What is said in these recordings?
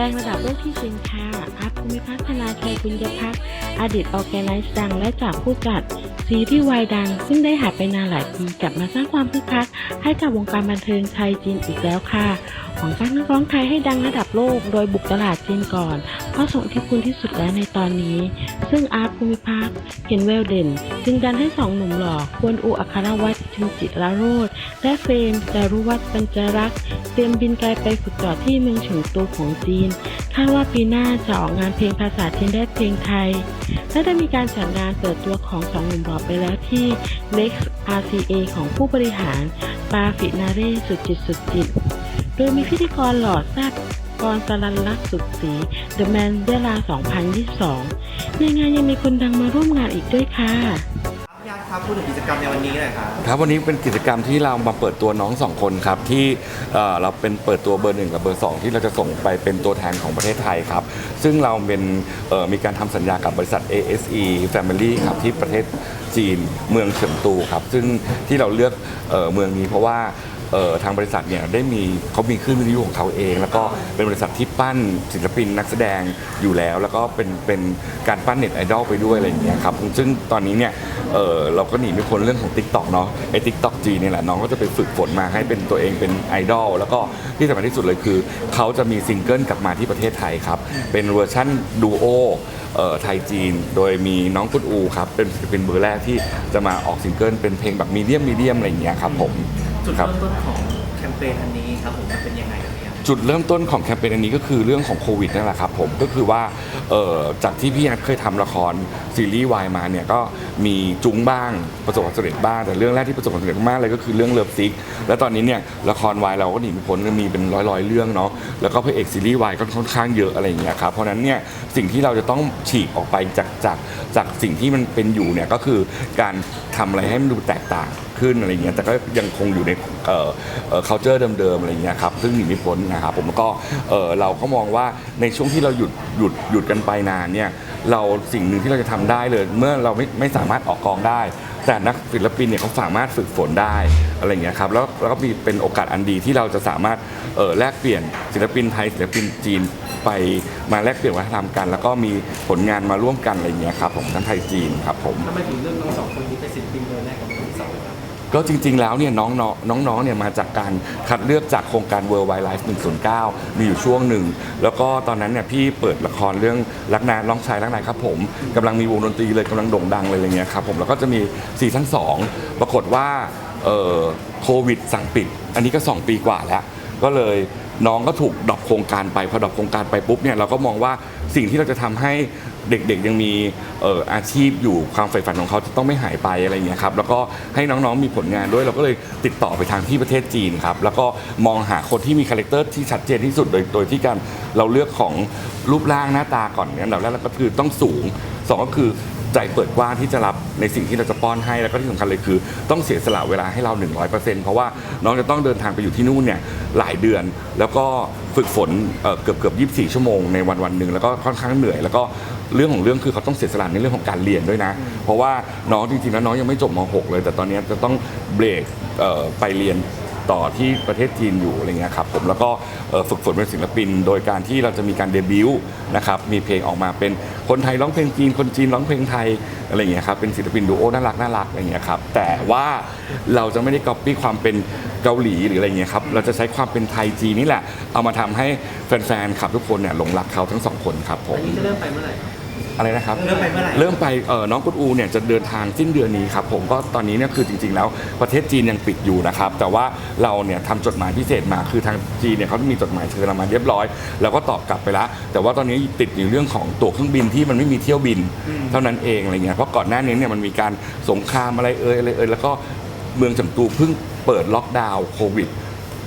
แรงระดับโลกที่สินค่ะอาร์ตภูมิพัฒน์ธนาชัยบุญยพักษ์อดีตออแกไนซ์ดังและจากผู้จัดซีรีส์วายดัง ซึ่งได้หายไปนานหลายปีกลับมาสร้างความคึกคัก ให้กับวงการบันเทิงไทยจีนอีกแล้วค่ะหวังสร้างนักร้องไทยให้ดังระดับโลก โดยบุกตลาดจีนก่อน เพราะส่งอิทธิพลที่สุดแล้วในตอนนี้ ซึ่งอาร์ตภูมิภาคเห็นแววเด่น จึงดันให้สองหนุ่มหล่อควรอูอัครวัตรจิมจิราโรธและเฟรมจารุวัฒน์ปัญจรักษ์เตรียมบินไกลไปฝึกต่อที่เมืองเฉิงตูของจีนคาดว่าปีหน้าจะออกงานเพลงภาษาจีนและเพลงไทย และได้มีการจัดงานเปิดตัวของสองหนุ่มหล่อไปแล้วที่ Lex RCA ของผู้บริหารปาฟินาเร่สุดจิตสุดจิต โดยมีพิธีกรหล่อแซ่บ กรสลันลักษณ์สุขศรี The Man เดลา 2022 ในงานยังมีคนดังมาร่วมงานอีกด้วยค่ะพี่อาร์ตครับพูดถึงกิจกรรมในวันนี้หน่อยครับครับวันนี้เป็นกิจกรรมที่เรามาเปิดตัวน้องสองคนครับที่เอ่อเราเป็นเปิดตัวเบอร์หนึ่งกับเบอร์สองที่เราจะส่งไปเป็นตัวแทนของประเทศไทยครับ ซึ่งเราเป็นเอ่อมีการทำสัญญากับบริษัท ASE Family ครับที่ประเทศจีนเมืองเฉิงตูครับ ซึ่งที่เราเลือกเอ่อเมืองนี้เพราะว่า เอ่อทางบริษัทเนี่ยได้มีเขามีคลื่นวิทยุของเขาเอง แล้วก็เป็นบริษัทที่ปั้นศิลปินนักแสดงอยู่แล้ว แล้วก็เป็นเป็นการปั้นเน็ตไอดอลไปด้วยอะไรอย่างเงี้ยครับซึ่งตอนนี้เนี่ยเออเราก็หนีไม่พ้นเรื่องของ Tik t o k เนาะไอ้ Tik t o k จีเนี่ยแหละน้องก็จะไปฝึกฝนมาให้เป็นตัวเองเป็นไอดอลแล้วก็ที่สำคัญที่สุดเลยคือเขาจะมีซิงเกิลกลับมาที่ประเทศไทยครับเป็นเวอร์ชั่นดูโอ ไทยจีน โดยมีน้องกุดอูครับ เป็นเป็นเบอร์แรกที่จะมาออกซิงเกิลเป็นเพลงแบบมีเดียมมีเดียมอะไรอย่างเงี้ยครับผมจุดครับเริ่มต้นของแคมเปญอันนี้ครับผมมันเป็นยังไงครับพี่อาร์ตจุดเริ่มต้นของแคมเปญอันนี้ก็คือเรื่องของโควิดนั่นแหละครับผมก็คือว่า เอ่อจากที่พี่แอดเคยทำละครซีรีส์วายมาเนี่ยก็มีจุ้งบ้างประสบความสำเร็จบ้างแต่เรื่องแรกที่ประสบความสำเร็จมากเลยก็คือเรื่องเลิฟซิกและตอนนี้เนี่ยละครวายเราก็หนีไม่พ้นก็มีเป็นร้อยๆเรื่องเนาะแล้วก็พระเอกซีรีส์วายก็ค่อนข้างเยอะอะไรอย่างเงี้ยครับเพราะฉะนั้นเนี่ยสิ่งที่เราจะต้องฉีกออกไปจากจากจากสิ่งที่มันเป็นอยู่เนี่ยก็คือการทำอะไรให้มันดูแตกต่าง ขึ้นอะไรเงี้ยแต่ก็ยังคงอยู่ในเอ่อเอ่อ culture เดิมๆอะไรเงี้ยครับซึ่งหนีไม่พ้นนะครับผมก็เอ่อเราก็มองว่าในช่วงที่เราหยุดหยุดหยุดกันไปนานเนี่ยเราสิ่งหนึ่งที่เราจะทำได้เลย เมื่อเราไม่ไม่สามารถออกกองได้ แต่นักศิลปินเนี่ยเขาสามารถฝึกฝนได้อะไรเงี้ยครับแล้วแล้วก็มีเป็นโอกาสอันดีที่เราจะสามารถเอ่อแลกเปลี่ยนศิลปินไทยศิลปินจีนไปมาแลกเปลี่ยนวัฒนธรรมกัน แล้วก็มีผลงานมาร่วมกันอะไรเงี้ยครับผมทั้งไทยจีนครับผม ทำไมถึงเลือกน้องสองคนนี้เป็นศิลปินเบอร์แรกของคนที่สองครับ ก็จริง ๆ แล้วเนี่ยน้องๆน้องๆเนี่ยมาจากการคัดเลือกจากโครงการ World Wide Life 109 มีอยู่ช่วงหนึ่ง แล้วก็ตอนนั้นเนี่ยพี่เปิดละครเรื่องรักนาร้องชายรักนายครับผมกำลังมีวงดนตรีเลยกำลังโด่งดังเลยอะไรเงี้ยครับผมแล้วก็จะมีซีซั่น2ปรากฏว่าเอ่อโควิดสั่งปิด อันนี้ก็ 2 ปีกว่าแล้ว ก็เลยน้องก็ถูกดรอปโครงการไปพอดรอปโครงการไปปุ๊บเนี่ยเราก็มองว่าสิ่งที่เราจะทำให้ เด็กๆยังมีเอ่ออาชีพอยู่ความใฝ่ฝันของเขาจะต้องไม่หายไปอะไรเงี้ยครับแล้วก็ให้น้องๆมีผลงานด้วยเราก็เลยติดต่อไปทางที่ประเทศจีนครับแล้วก็มองหาคนที่มีคาแรคเตอร์ที่ชัดเจนที่สุดโดยโดยที่การเราเลือกของรูปร่างหน้าตาก่อนเนี่ยอันดับแรกก็คือต้องสูงสองก็คือใจเปิดกว้างที่จะรับในสิ่งที่เราจะป้อนให้แล้วก็ที่สำคัญเลยคือ ต้องเสียสละเวลาให้เรา 100%เพราะว่าน้องจะต้องเดินทางไปอยู่ที่นู่นเนี่ยหลายเดือน แล้วก็ ฝึกฝนเอ่อเกือบเกือบ24ชั่วโมงในวันวันๆหนึ่งแล้วก็ค่อนข้างเหนื่อย แล้วก็เรื่องของเรื่องคือเขาต้องเสียสละในเรื่องของการเรียนด้วยนะ เพราะว่าน้องจริงๆแล้วน้องยังไม่จบม .6 เลย แต่ตอนนี้จะต้องเบรกเอ่อไปเรียน ต่อที่ประเทศจีนอยู่อะไรเงี้ยครับผมแล้วก็ฝึกฝนเป็นศิลปิน โดยการที่เราจะมีการเดบิวต์นะครับมีเพลงออกมาเป็นคนไทยร้องเพลงจีนคนจีนร้องเพลงไทยอะไรเงี้ยครับเป็นศิลปินดูโอน่ารักน่ารักอะไรเงี้ยครับแต่ว่าเราจะไม่ได้ก๊อปปี้ความเป็นเกาหลีหรืออะไรเงี้ยครับเราจะใช้ความเป็นไทยจีนนี่แหละ เอามาทำให้แฟนๆขับทุกคนเนี่ยหลงรักเขาทั้งสองคนครับผอัมนนี้จะเริ่มไปเมื่อไหร่ อะไรนะครับ เริ่มไปเมื่อไหร่เริ่มไปเอ่อน้องกุดอูเนี่ยจะเดินทางสิ้นเดือนนี้ครับผมก็ตอนนี้เนี่ยคือจริง ๆ แล้วประเทศจีนยังปิดอยู่นะครับแต่ว่าเราเนี่ยทำจดหมายพิเศษมาคือทางจีนเนี่ยเขามีจดหมายเชิญเรามาเรียบร้อย แล้วก็ตอบกลับไปแล้ว แต่ว่าตอนนี้ติดอยู่เรื่องของตั๋วเครื่องบินที่มันไม่มีเที่ยวบิน เท่านั้นเองอะไรเงี้ยเพราะก่อนหน้านี้เนี่ยมันมีการสงครามอะไรเอ่ยอะไรเอ่ยแล้วก็เมืองจำตูเพิ่งเปิดล็อกดาวน์โควิด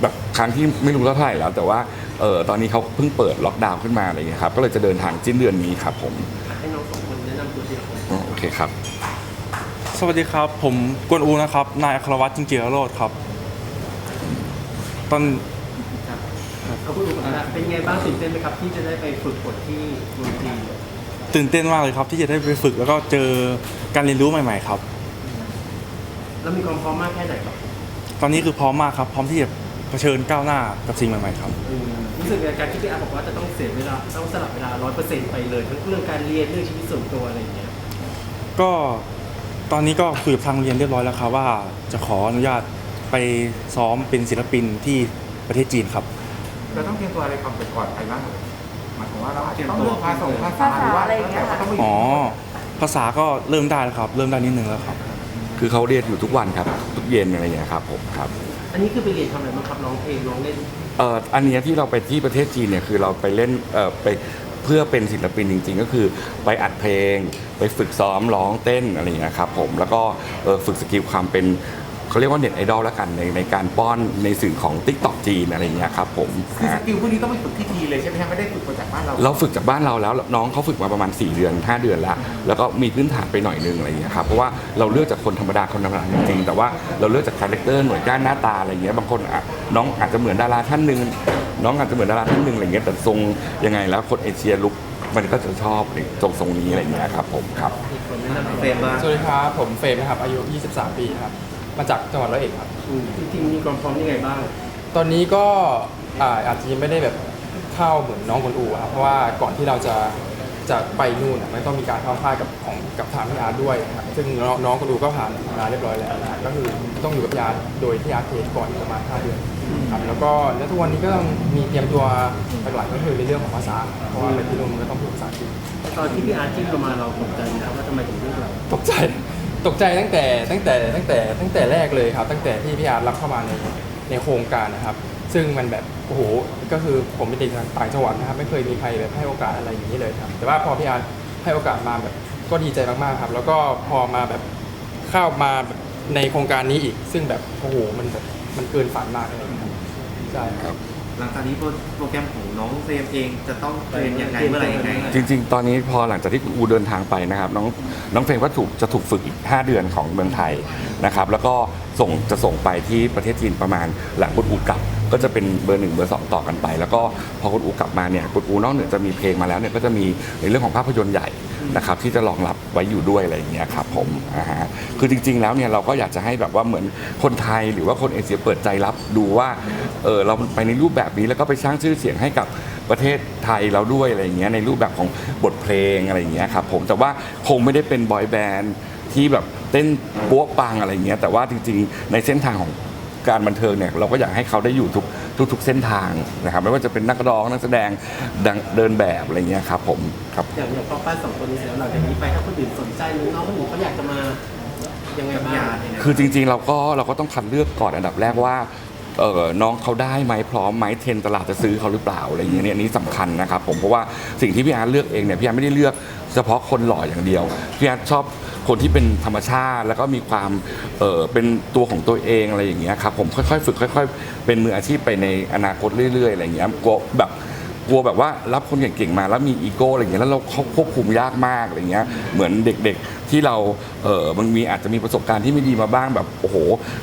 แบบครั้งที่ไม่รู้เท่าไหร่แล้ว แต่ว่าเออตอนนี้เขาเพิ่งเปิดล็อกดาวน์ขึ้นมาอะไรเงี้ยครับก็เลยจะเดินทางสิ้นเดือนนี้ครับผมให้น้ องสองคนแนะนำตัวทีละคนอ๋อโอเคครับ สวัสดีครับ ผมกวนอูนะครับ นายอัครวัตรจิงเจียโรดครับ ตอนครับเขาพูดถึงก่อนนะเป็นไงบ้างตื่นเต้นไหมครับที่จะได้ไปฝึกฝนที่เมืองจีนตื่นเต้นมากเลยครับ ที่จะได้ไปฝึกแล้วก็เจอการเรียนรู้ใหม่ ๆ ครับ แล้วมีความพร้อมมากแค่ไหนครับ ตอนนี้คือพร้อมมากครับ พร้อมที่จะเผชิญก้าวหน้ากับสิ่งใหม่ ๆ ครับ อืม รู้สึกในการที่พี่อาร์ตบอกว่าจะต้องเสียเวลาต้องสลับเวลาร้อยเปอร์เซ็นต์ไปเลยทั้งเรื่องการเรียนเรื่องชีวิตส่วนตัวอะไรอย่างเงี้ยก็ตอนนี้ก็คุยกับทางโรงเรียนเรียบร้อยแล้วครับว่าจะขออนุญาตไปซ้อมเป็นศิลปินที่ประเทศจีนครับ เราต้องเตรียมตัวอะไรก่อนไปก่อนไปบ้างหมายถึงว่าเราอาจจะต้องเลือกภาษาภาษาหรือว่าแล้วแต่ว่าต้องไปอยู่อ๋อ ภาษาก็เริ่มได้แล้วครับ เริ่มได้นิดนึงแล้วครับ คือเขาเรียนอยู่ทุกวันครับ ทุกเย็นอะไรอย่างเงี้ยครับผมครับ อันนี้คือไปเรียนทำอะไรบ้างครับร้องเพลงร้องเล่นเอ่ออันเนี้ยที่เราไปที่ประเทศจีนเนี่ยคือเราไปเล่นเอ่อไปเพื่อเป็นศิลปินจริง ๆ ก็คือไปอัดเพลง ไปฝึกซ้อมร้องเต้นอะไรอย่างเงี้ยครับผมแล้วก็เอ่อฝึกสกิลความเป็น เขาเรียกว่าเน็ตไอดอลแล้วกันในในการป้อนในสื่อของ t ิ k t o k จีนอะไรอย่างเงี้ยครับผมคือสฮะ กิลพวกนี้ต้องไปฝึกที่ทีเลยใช่ไหมฮะไม่ได้ฝึกมาจากบ้านเราเราฝึกจากบ้านเราแล้วน้องเขาฝึกมาประมาณ 4 เดือน 5 เดือนแล้ว แล้วก็มีพื้นฐานไปหน่อยนึงอะไรอย่างเงี้ยครับเพราะว่าเราเลือกจากคนธรรมดาคนธรรมดาจริงๆแต่ว่าเราเลือกจากคาแรคเตอร์หน่วยก้านหน้าตาอะไรอย่างเงี้ยบางคนอะน้องอาจจะเหมือนดาราท่านหนึ่งน้องอาจจะเหมือนดาราท่านหนึ่งอะไรอย่างเงี้ยแต่ทรงยังไงแล้วคนเอเชียลุกมันก็จะชอบทรงทรงนี้อะไรอย่างเงี้ยครับผมครับอีกคนแนะนำเฟรมมาสวัสดีครับ ผมเฟรมนะครับ อายุ 23 ปีครับ มาจากจังหวัดร้อยเอ็ดครับ อืมจริงๆมีความพร้อมยังไงบ้าง ตอนนี้ก็อ่าอาจจะยังไม่ได้แบบเข้าเหมือนน้องคนอูครับเพราะว่าก่อนที่เราจะจะไปนู่นน่ะมันต้องมีการเข้าค่ายกับของกับทางพี่อาร์ตด้วยครับซึ่งน้องน้องคนอูก็ผ่านมาเรียบร้อยแล้วนะครับก็คือต้องอยู่กับพี่อาร์ตโดยที่อาร์ตเทสก่อนประมาณ5เดือนครับแล้วก็แล้วทุกวันนี้ก็ต้องมีเตรียมตัวหลักๆก็คือในเรื่องของภาษา เพราะว่าไปที่นู่นมันก็ต้องพูดภาษาอังกฤษตอนที่พี่อาร์ตจิ้มเรามาเราตกใจนะครับว่าทำไมถึงเลือกเรา ตกใจ ตกใจตั้งแต่ตั้งแต่ตั้งแต่ตั้งแต่แรกเลยครับ ตั้งแต่ที่พี่อาร์ตรับเข้ามาในในโครงการนะครับ ซึ่งมันแบบโอ้โหก็คือผมเป็นเด็กต่างจังหวัดนะครับ ไม่เคยมีใครแบบให้โอกาสอะไรอย่างนี้เลยครับ แต่ว่าพอพี่อาร์ตให้โอกาสมาแบบก็ดีใจมากๆครับ แล้วก็พอมาแบบเข้ามาแบบในโครงการนี้อีก ซึ่งแบบโอ้โหมันแบบมันเกินฝันมากเลยครับใช่ครับ ลังจากนี้โปรแกรมของน้องเฟรมเองจะต้องเรียนยังไงเมื่อไหร่ยังไงจริง ๆ ตอนนี้พอหลังจากที่คุณอูเดินทางไปนะครับ น้องน้องเฟรมก็ถูกจะถูกฝึกอีก5เดือนของเมืองไทยนะครับ แล้วก็ส่งจะส่งไปที่ประเทศจีนประมาณหลังคุณอูกลับ ก็จะเป็นเบอร์หนึ่งเบอร์สองต่อกันไป แล้วก็พอคุณอูกลับมาเนี่ยคุณอูนอกเหนือจะมีเพลงมาแล้วเนี่ยก็จะมีในเรื่องของภาพยนตร์ใหญ่นะครับที่จะรองรับไว้อยู่ด้วยอะไรอย่างเงี้ยครับผมอ่าฮะคือจริง ๆ แล้วเนี่ยเราก็อยากจะให้แบบว่าเหมือนคนไทยหรือว่าคนเอเชียเปิดใจรับดูว่าเออเราไปในรูปแบบนี้แล้วก็ไปสร้างชื่อเสียงให้กับประเทศไทยเราด้วยอะไรอย่างเงี้ยในรูปแบบของบทเพลงอะไรอย่างเงี้ยครับผมแต่ว่าคงไม่ได้เป็นบอยแบนด์ที่แบบเต้นปัวปังอะไรอย่างเงี้ยแต่ว่าจริงๆ ในเส้นทางของ การบันเทิงเนี่ยเราก็อยากให้เขาได้อยู่ทุกทุกๆเส้นทางนะครับไม่ว่าจะเป็นนักร้องนักแสดงดังเดินแบบอะไรเงี้ยครับผมครับอย่างอย่างพ่อป้าสองคนนี้เสร็จแล้วหลังจากนี้ไปถ้าคนอื่นสนใจหรือน้องคนอื่นเขาอยากจะมายังไงบ้างคือจริงๆเราก็เราก็ต้องคัดเลือกก่อนอันดับแรกว่า เออน้องเขาได้ไหมพร้อมไหมเทรนตลาดจะซื้อเขาหรือเปล่าอะไรอย่างเงี้ยเนี่ยนี้สำคัญนะครับผมเพราะว่าสิ่งที่พี่อาร์ตเลือกเองเนี่ยพี่อาร์ตไม่ได้เลือกเฉพาะคนหล่ออย่างเดียวพี่อาร์ตชอบคนที่เป็นธรรมชาติแล้วก็มีความเออเป็นตัวของตัวเองอะไรอย่างเงี้ยครับผมค่อยๆ ฝึกค่อย ๆ เป็นมืออาชีพไปในอนาคตเรื่อยๆอะไรอย่างเงี้ยกลัวแบบ กลัวแบบว่ารับคนเก่งๆมาแล้วมีอีโก้อะไรอย่างเงี้ยแล้วเราควบคุมยากมากอะไรเงี้ยเหมือนเด็กๆที่เราเออมันมีอาจจะมีประสบการณ์ที่ไม่ดีมาบ้างแบบโอ้โห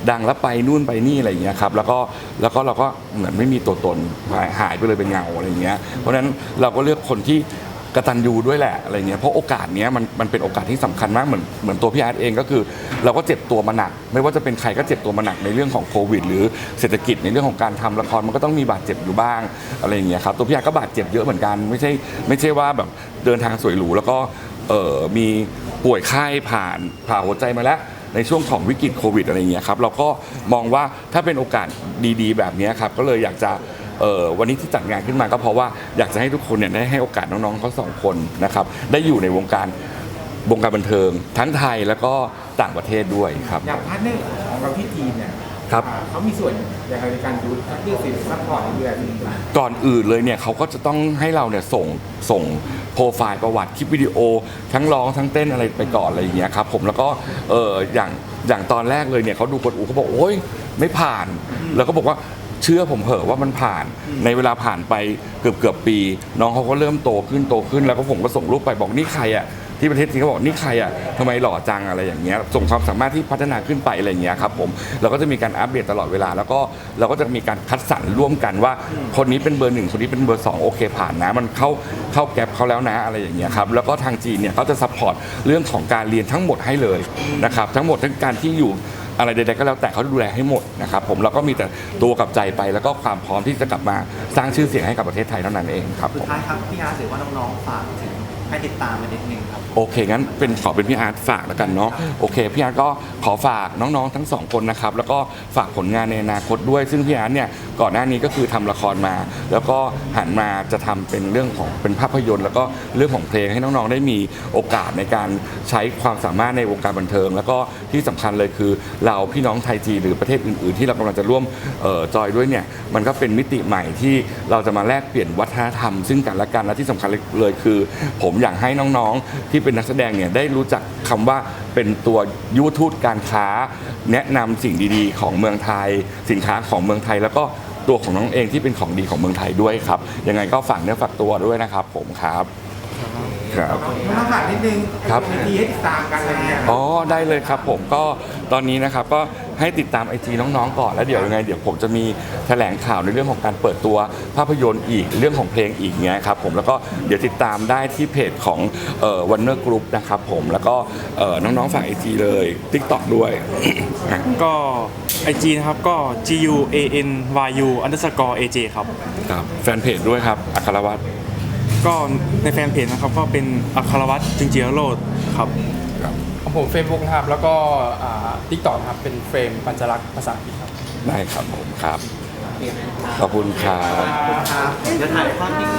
ดังแล้วไปนู่นไปนี่อะไรอย่างเงี้ยครับแล้วก็แล้วก็เราก็เหมือนไม่มีตัวตนหายไปเลยเป็นเงาอะไรเงี้ยเพราะฉะนั้นเราก็เลือกคนที่ กตัญญูด้วยแหละอะไรเงี้ยเพราะโอกาสเนี้ยมันมันเป็นโอกาสที่สำคัญมากเหมือนเหมือนตัวพี่อาร์ตเองก็คือ เราก็เจ็บตัวมาหนัก ไม่ว่าจะเป็นใครก็เจ็บตัวมาหนักในเรื่องของโควิด หรือเศรษฐกิจในเรื่องของการทำละครมันก็ต้องมีบาดเจ็บอยู่บ้างอะไรเงี้ยครับตัวพี่อาร์ตก็บาดเจ็บเยอะเหมือนกันไม่ใช่ไม่ใช่ว่าแบบเดินทางสวยหรูแล้วก็เออมีป่วยไข้ผ่านผ่าหัวใจมาแล้ว ในช่วงของวิกฤตโควิดอะไรเงี้ยครับเราก็มองว่าถ้าเป็นโอกาสดีๆ แบบเนี้ยครับก็เลยอยากจะ เอ่อวันนี้ที่จัดงานขึ้นมาก็เพราะว่าอยากจะให้ทุกคนเนี่ยได้ให้โอกาสน้องๆเขาสองคนนะครับได้อยู่ในวงการวงการบันเทิง ทั้งไทยแล้วก็ต่างประเทศด้วยครับ อย่างพาร์ทเนอร์ของเราที่ทีมเนี่ยครับ อ่าเขามีส่วนอย่างไรในการดูเรื่องสินซัพพอร์ตเรื่องนี้ก่อนอื่นเลยเนี่ยเขาก็จะต้องให้เราเนี่ยส่งส่งโปรไฟล์ประวัติคลิปวิดีโอ ทั้งร้องทั้งเต้นอะไรไปก่อนอะไรอย่างเงี้ยครับผมแล้วก็เอออย่างอย่างตอนแรกเลยเนี่ยเขาดูกดอูเขาบอกโอ๊ยไม่ผ่าน แล้วก็บอกว่า เชื่อผมเถอะว่ามันผ่านในเวลาผ่านไปเกือบเกือบปี น้องเขาก็เริ่มโตขึ้นโตขึ้นแล้วก็ผมก็ส่งรูปไปบอกนี่ใครอะที่ประเทศจีนเขาบอกนี่ใครอะทำไมหล่อจังอะไรอย่างเงี้ยส่งความสามารถที่พัฒนาขึ้นไปอะไรอย่างเงี้ยครับผมเราก็จะมีการอัปเดตตลอดเวลา แล้วก็เราก็จะมีการคัดสรรร่วมกันว่า คนนี้เป็นเบอร์หนึ่งคนนี้เป็นเบอร์สองโอเคผ่านนะ มันเข้าเข้าแก๊ปเขาแล้วนะอะไรอย่างเงี้ยครับแล้วก็ทางจีนเนี่ยเขาจะซัพพอร์ตเรื่องของการเรียนทั้งหมดให้เลยนะครับทั้งหมดทั้งการที่อยู่ อะไรใดๆก็แล้วแต่เขาดูแลให้หมดนะครับผมเราก็มีแต่ตัวกับใจไป แล้วก็ความพร้อมที่จะกลับมาสร้างชื่อเสียงให้กับประเทศไทยเท่านั้นเองครับสุผดม ท้ายครับพี่อาร์ตหรือว่าน้องๆฝากถึง ให้ติดตามมานิดนึงครับ โอเค งั้นเป็นขอเป็นพี่อาร์ตฝากแล้วกันเนาะโอเคพี่อาร์ตก็ขอฝากน้องๆทั้งสองคนนะครับแล้วก็ฝากผลงานในอนาคตด้วย ซึ่งพี่อาร์ตเนี่ยก่อนหน้านี้ก็คือทำละครมา แล้วก็หันมาจะทำเป็นเรื่องของเป็นภาพยนตร์ แล้วก็เรื่องของเพลงให้น้องๆได้มีโอกาสในการใช้ความสามารถในวงการบันเทิง แล้วก็ที่สำคัญเลยคือเราพี่น้องไทยจีนหรือประเทศอื่นๆ ที่เรากำลังจะร่วมเอ่อจอยด้วยเนี่ยมันก็เป็นมิติใหม่ที่เราจะมาแลกเปลี่ยนวัฒนธรรม ซึ่งกันและกันและที่สำคัญเลยคือผมอยากให้น้องๆ ที่เป็นนักแสดงเนี่ยได้รู้จักคำว่าเป็นตัวยุทธทูตการค้า แนะนำสิ่งดีๆ ของเมืองไทย สินค้าของเมืองไทย แล้วก็ตัวของน้องเองที่เป็นของดีของเมืองไทยด้วยครับยังไงก็ฝากเนื้อฝากตัวด้วยนะครับ ผมครับครับน้องฝากนิดนึงครับ ไอทีให้ติดตามกันอะไรเงี้ย อ๋อได้เลยครับผมก็ตอนนี้นะครับก็ ให้ติดตามไอจีน้องๆก่อนแล้วเดี๋ยวยังไงเดี๋ยวผมจะมีแถลงข่าวในเรื่องของการเปิดตัวภาพยนตร์อีกเรื่องของเพลงอีกเงี้ยครับผมแล้วก็เดี๋ยวติดตามได้ที่เพจของวันเนอร์กรุ๊ปนะครับผมแล้วก็เอ่อน้องๆฝากไอจีเลย t ิ k t o k ด้วยก็ไอจีนะครับก็ G U A N Y U underscore A J ครับครับแฟนเพจด้วยครับอัครวัตรก็ในแฟนเพจนะครับก็เป็นอัครวัตรจึงเจียโรดครับครับ ของผม Facebook นะครับ แล้วก็ทิกตอกนะครับ เป็นเฟรมปัญจลักษณ์ภาษาอังกฤษครับ ได้ครับผมครับ ขอบคุณครับขอบคุณครับเดี๋ยวถ่ายภาพนิ่ง